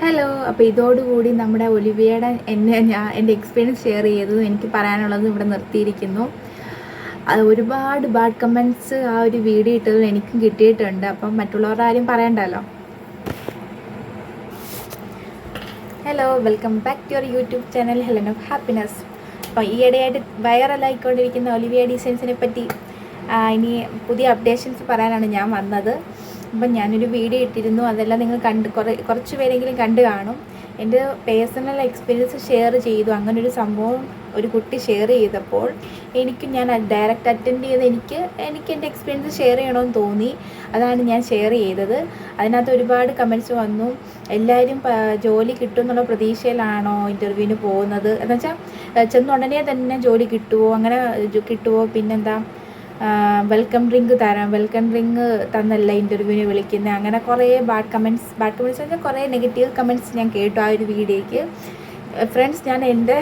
Hello അപ്പോൾ ഇതോടുകൂടി നമ്മുടെ ഒലിവിയയുടെ എന്നെ ഞാൻ എന്റെ എക്സ്പീരിയൻസ് ഷെയർ ചെയ്തതും എനിക്ക് പറയാനുള്ളതും ഇവിടെ നിർത്തിയിരിക്കുന്നു. അത് ഒരുപാട് ബാഡ് കമന്റ്സ് ആ ഒരു വീഡിയോ ഇട്ടതും എനിക്കും കിട്ടിയിട്ടുണ്ട്. അപ്പം മറ്റുള്ളവരുടെ ആരും പറയണ്ടല്ലോ. Hello welcome back to your YouTube channel Helen of happiness അപ്പോൾ ഈയിടെയായിട്ട് വൈറലായിക്കൊണ്ടിരിക്കുന്ന ഒലിവിയ ഡിസൈൻസിനെ പറ്റി ഇനി പുതിയ അപ്ഡേഷൻസ് പറയാനാണ് ഞാൻ വന്നത്. അപ്പം ഞാനൊരു വീഡിയോ ഇട്ടിരുന്നു. അതെല്ലാം നിങ്ങൾ കണ്ട് കുറേ കുറച്ച് പേരെങ്കിലും കണ്ടു കാണും. എന്റെ പേഴ്സണൽ എക്സ്പീരിയൻസ് ഷെയർ ചെയ്തു. അങ്ങനെ ഒരു സംഭവം ഒരു കുട്ടി ഷെയർ ചെയ്തപ്പോൾ എനിക്ക് ഞാൻ ഡയറക്റ്റ് അറ്റൻഡ് ചെയ്ത് എനിക്ക് എനിക്ക് എന്റെ എക്സ്പീരിയൻസ് ഷെയർ ചെയ്യണമെന്ന് തോന്നി. അതാണ് ഞാൻ ഷെയർ ചെയ്തത്. അതിനകത്ത് ഒരുപാട് കമന്റ്സ് വന്നു. എല്ലാവരും ജോലി കിട്ടും എന്നുള്ള പ്രതീക്ഷയിലാണോ ഇന്റർവ്യൂവിന് പോകുന്നത്? എന്നുവെച്ചാൽ ചെന്ന ഉടനെ തന്നെ ജോലി കിട്ടുമോ അങ്ങനെ കിട്ടുമോ പിന്നെന്താ? വെൽക്കം ഡ്രിങ്ക് തരാം വെൽക്കം ഡ്രിങ്ക് തന്നല്ല ഇന്റർവ്യൂവിന് വിളിക്കുന്നത് അങ്ങനെ കുറേ ബാഡ് കമന്റ്സ് ബാഡ് കമന്റ്സ് വെച്ചാൽ കുറേ നെഗറ്റീവ് കമന്റ്സ് ഞാൻ കേട്ടു ആ ഒരു വീഡിയോയ്ക്ക്. ഫ്രണ്ട്സ് ഞാൻ എന്റെ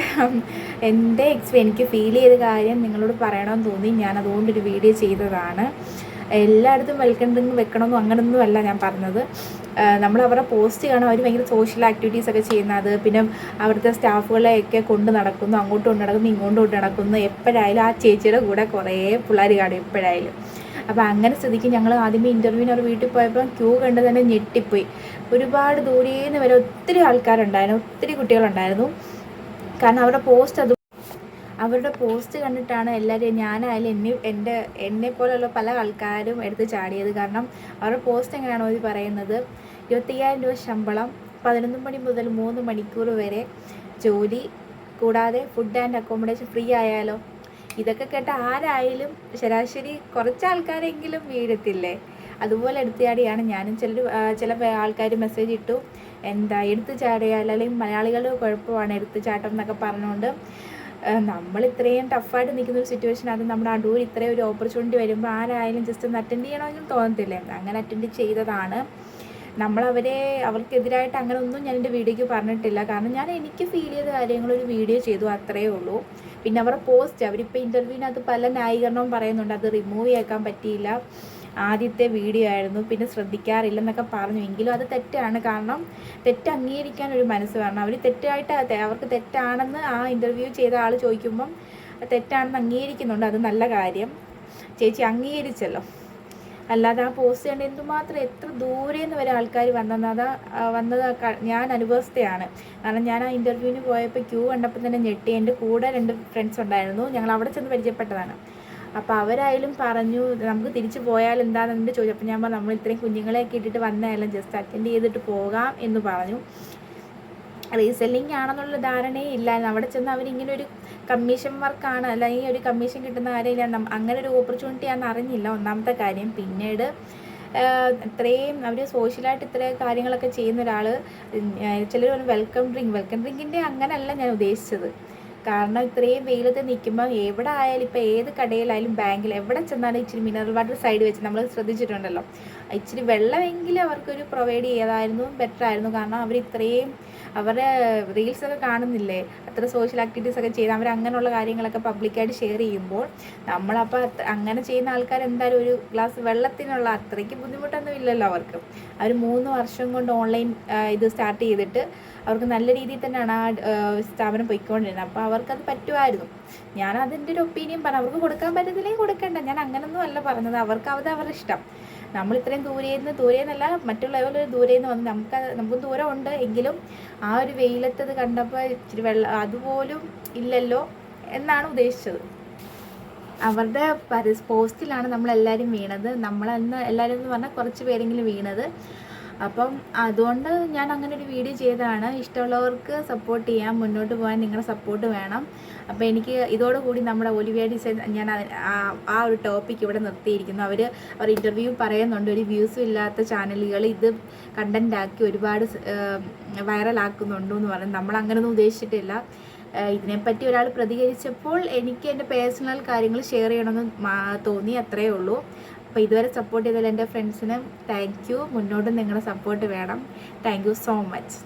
എന്റെ എക്സ്പീരിയൻസ് എനിക്ക് ഫീൽ ചെയ്ത കാര്യം നിങ്ങളോട് പറയണമെന്ന് തോന്നി. ഞാൻ അതുകൊണ്ടൊരു വീഡിയോ ചെയ്തതാണ്. എല്ലായിടത്തും വെൽക്കം ഡ്രിങ്ക് വെക്കണമെന്നും അങ്ങനൊന്നും അല്ല ഞാൻ പറഞ്ഞത്. നമ്മൾ അവരുടെ പോസ്റ്റ് കാണാൻ അവർ ഭയങ്കര സോഷ്യൽ ആക്ടിവിറ്റീസ് ഒക്കെ ചെയ്യുന്നത് പിന്നെ അവിടുത്തെ സ്റ്റാഫുകളെയൊക്കെ കൊണ്ട് നടക്കുന്നു. അങ്ങോട്ട് കൊണ്ട് നടക്കുന്നു ഇങ്ങോട്ടും കൊണ്ട് നടക്കുന്നു. എപ്പോഴായാലും ആ ചേച്ചിയുടെ കൂടെ കുറേ പിള്ളേർ കാണും എപ്പോഴായാലും. അപ്പോൾ അങ്ങനെ സ്ഥിതിക്ക് ഞങ്ങൾ ആദ്യമേ ഇന്റർവ്യൂവിന് അവർ വീട്ടിൽ പോയപ്പോൾ ക്യൂ കണ്ട് തന്നെ ഞെട്ടിപ്പോയി. ഒരുപാട് ദൂരേന്ന് വരെ ഒത്തിരി ആൾക്കാരുണ്ടായിരുന്നു. ഒത്തിരി കുട്ടികളുണ്ടായിരുന്നു. കാരണം അവരുടെ പോസ്റ്റ് അത് അവരുടെ പോസ്റ്റ് കണ്ടിട്ടാണ് എല്ലാവരും ഞാനായാലും എന്നെ എന്റെ എന്നെ പോലെയുള്ള പല ആൾക്കാരും എടുത്ത് ചാടിയത്. കാരണം അവരുടെ പോസ്റ്റ് എങ്ങനെയാണോ ഇത് പറയുന്നത്? ഇരുപത്തയ്യായിരം രൂപ ശമ്പളം പതിനൊന്ന് മണി മുതൽ മൂന്ന് മണിക്കൂർ വരെ ജോലി കൂടാതെ ഫുഡ് ആൻഡ് അക്കോമഡേഷൻ ഫ്രീ ആയാലോ? ഇതൊക്കെ കേട്ട ആരായാലും ശരാശരി കുറച്ച് ആൾക്കാരെങ്കിലും വീഴത്തില്ലേ? അതുപോലെ എടുത്തുചാടിയാണ് ഞാനും ചിലർ ചില ആൾക്കാർ മെസ്സേജ് ഇട്ടു. എന്താ എടുത്തു ചാടിയാൽ അല്ലെങ്കിൽ മലയാളികളുടെ കുഴപ്പമാണ് എടുത്തു ചാട്ടം എന്നൊക്കെ പറഞ്ഞുകൊണ്ട് നമ്മൾ ഇത്രയും ടഫായിട്ട് നിൽക്കുന്ന ഒരു സിറ്റുവേഷൻ അത് നമ്മുടെ അടൂർ ഇത്രയും ഒരു ഓപ്പർച്യൂണിറ്റി വരുമ്പോൾ ആരായാലും ജസ്റ്റ് ഒന്ന് അറ്റൻഡ് ചെയ്യണമെന്നും തോന്നത്തില്ലേ. അങ്ങനെ അറ്റൻഡ് ചെയ്തതാണ്. നമ്മളവരെ അവർക്കെതിരായിട്ട് അങ്ങനെ ഒന്നും ഞാൻ എന്റെ വീഡിയോയ്ക്ക് പറഞ്ഞിട്ടില്ല. കാരണം ഞാൻ എനിക്ക് ഫീൽ ചെയ്ത കാര്യങ്ങൾ ഒരു വീഡിയോ ചെയ്തു അത്രയേ ഉള്ളൂ. പിന്നെ അവരുടെ പോസ്റ്റ് അവരിപ്പോൾ ഇന്റർവ്യൂവിനകത്ത് പല ന്യായീകരണവും പറയുന്നുണ്ട്. അത് റിമൂവ് ചെയ്യാൻ പറ്റിയില്ല. ആദ്യത്തെ വീഡിയോ ആയിരുന്നു. പിന്നെ ശ്രദ്ധിക്കാറില്ലെന്നൊക്കെ പറഞ്ഞു. എങ്കിലും അത് തെറ്റാണ്. കാരണം തെറ്റ് അംഗീകരിക്കാൻ ഒരു മനസ്സ് വേണം അവർ തെറ്റായിട്ട് അവർക്ക് തെറ്റാണെന്ന് ആ ഇന്റർവ്യൂ ചെയ്ത ആൾ ചോദിക്കുമ്പം തെറ്റാണെന്ന് അംഗീകരിക്കുന്നുണ്ട്. അത് നല്ല കാര്യം. ചേച്ചി അംഗീകരിച്ചല്ലോ. അല്ലാതെ ആ പോസ്റ്റ് കണ്ട് എന്തുമാത്രം എത്ര ദൂരെ നിന്ന് വരെ ആൾക്കാർ വന്നത് അതാ വന്നത് ഞാൻ അനുഭവസ്ഥയാണ് കാരണം ഞാൻ ആ ഇന്റർവ്യൂവിന് പോയപ്പോൾ ക്യൂ കണ്ടപ്പോൾ തന്നെ ഞെട്ടി. എന്റെ കൂടെ രണ്ട് ഫ്രണ്ട്സ് ഉണ്ടായിരുന്നു. ഞങ്ങൾ അവിടെ ചെന്ന് പരിചയപ്പെട്ടതാണ്. അപ്പോൾ അവരായാലും പറഞ്ഞു നമുക്ക് തിരിച്ചു പോയാൽ എന്താണെന്ന് ചോദിച്ചു. അപ്പോൾ ഞാൻ പറഞ്ഞു നമ്മൾ ഇത്രയും കുഞ്ഞുങ്ങളെയൊക്കെ ഇട്ടിട്ട് വന്നതല്ല ജസ്റ്റ് അറ്റൻഡ് ചെയ്തിട്ട് പോകാം എന്ന് പറഞ്ഞു. റീസെല്ലിംഗ് ആണെന്നുള്ള ധാരണയേ ഇല്ല അവിടെ ചെന്ന് അവരിങ്ങനെ ഒരു കമ്മീഷൻ വർക്കാണ് അല്ലെങ്കിൽ ഒരു കമ്മീഷൻ കിട്ടുന്ന കാര്യമില്ല അങ്ങനെ ഒരു ഓപ്പർച്യൂണിറ്റി ആണെന്ന് അറിഞ്ഞില്ല ഒന്നാമത്തെ കാര്യം. പിന്നീട് ഇത്രയും അവർ സോഷ്യലായിട്ട് ഇത്രയും കാര്യങ്ങളൊക്കെ ചെയ്യുന്ന ഒരാൾ ചിലർ വെൽക്കം ഡ്രിങ്ക് വെൽക്കം ഡ്രിങ്കിന്റെ അങ്ങനെയല്ല ഞാൻ ഉദ്ദേശിച്ചത്. കാരണം ഇത്രയും വെയിലത്ത് നിൽക്കുമ്പോൾ എവിടെ ആയാലും ഇപ്പോൾ ഏത് കടയിലായാലും ബാങ്കിൽ എവിടെ ചെന്നാലും ഇച്ചിരി മിനറൽ വാട്ടർ സൈഡ് വെച്ച് നമ്മൾ ശ്രദ്ധിച്ചിട്ടുണ്ടല്ലോ. ഇച്ചിരി വെള്ളമെങ്കിലും അവർക്കൊരു പ്രൊവൈഡ് ചെയ്തായിരുന്നു ബെറ്റർ ആയിരുന്നു. കാരണം അവർ ഇത്രയും അവരുടെ റീൽസൊക്കെ കാണുന്നില്ലേ? അത്ര സോഷ്യൽ ആക്ടിവിറ്റീസ് ഒക്കെ ചെയ്ത് അവർ അങ്ങനെയുള്ള കാര്യങ്ങളൊക്കെ പബ്ലിക്കായിട്ട് ഷെയർ ചെയ്യുമ്പോൾ നമ്മളപ്പോൾ അങ്ങനെ ചെയ്യുന്ന ആൾക്കാർ എന്തായാലും ഒരു ഗ്ലാസ് വെള്ളത്തിനുള്ള അത്രയ്ക്ക് ബുദ്ധിമുട്ടൊന്നും ഇല്ലല്ലോ അവർക്ക്. അവർ മൂന്ന് വർഷം കൊണ്ട് ഓൺലൈൻ ഇത് സ്റ്റാർട്ട് ചെയ്തിട്ട് അവർക്ക് നല്ല രീതിയിൽ തന്നെയാണ് ആ ആ, സ്ഥാപനം പോയിക്കൊണ്ടിരുന്നത്. അപ്പോൾ അവർക്കത് പറ്റുമായിരുന്നു. ഞാൻ അതിന്റെ ഒരു ഒപ്പീനിയൻ പറഞ്ഞു. അവർക്ക് കൊടുക്കാൻ പറ്റത്തില്ലെങ്കിൽ കൊടുക്കണ്ട. ഞാൻ അങ്ങനൊന്നും അല്ല പറഞ്ഞത്. അവർക്ക് അത് അവരുടെ ഇഷ്ടം. നമ്മൾ ഇത്രയും ദൂരെ നിന്നല്ല മറ്റുള്ളവർ ദൂരേന്ന് വന്ന് നമുക്ക് നമുക്ക് ദൂരം ഉണ്ട് എങ്കിലും ആ ഒരു വെയിലത്തത് കണ്ടപ്പോൾ ഇച്ചിരി വെള്ളം അതുപോലും ഇല്ലല്ലോ എന്നാണ് ഉദ്ദേശിച്ചത്. അവരുടെ പരസ് പോസ്റ്റിലാണ് നമ്മളെല്ലാവരും വീണത്. നമ്മളന്ന് എല്ലാവരും എന്ന് പറഞ്ഞാൽ കുറച്ച് പേരെങ്കിലും വീണത്. അപ്പം അതുകൊണ്ട് ഞാൻ അങ്ങനെ ഒരു വീഡിയോ ചെയ്തതാണ്. ഇഷ്ടമുള്ളവർക്ക് സപ്പോർട്ട് ചെയ്യാൻ മുന്നോട്ട് പോകാൻ നിങ്ങളുടെ സപ്പോർട്ട് വേണം. അപ്പോൾ എനിക്ക് ഇതോടുകൂടി നമ്മുടെ ഒലിവിയ ഡിസൈൻ ഞാൻ ആ- ഒരു ടോപ്പിക് ഇവിടെ നിർത്തിയിരിക്കുന്നു. അവർ അവർ ഇന്റർവ്യൂ പറയുന്നുണ്ട്. ഒരു വ്യൂസും ഇല്ലാത്ത ചാനലുകൾ ഇത് കണ്ടന്റാക്കി ഒരുപാട് വൈറലാക്കുന്നുണ്ടോ എന്ന് പറയും നമ്മൾ ഉദ്ദേശിച്ചിട്ടില്ല. ഇതിനെപ്പറ്റി ഒരാൾ പ്രതികരിച്ചപ്പോൾ എനിക്ക് എന്റെ പേഴ്സണൽ കാര്യങ്ങൾ ഷെയർ ചെയ്യണമെന്ന് തോന്നി അത്രയേ ഉള്ളൂ. അപ്പോൾ ഇതുവരെ സപ്പോർട്ട് ചെയ്തതിൽ എന്റെ ഫ്രണ്ട്സിന് താങ്ക് യു മുന്നോട്ടും നിങ്ങളുടെ സപ്പോർട്ട് വേണം. Thank you so much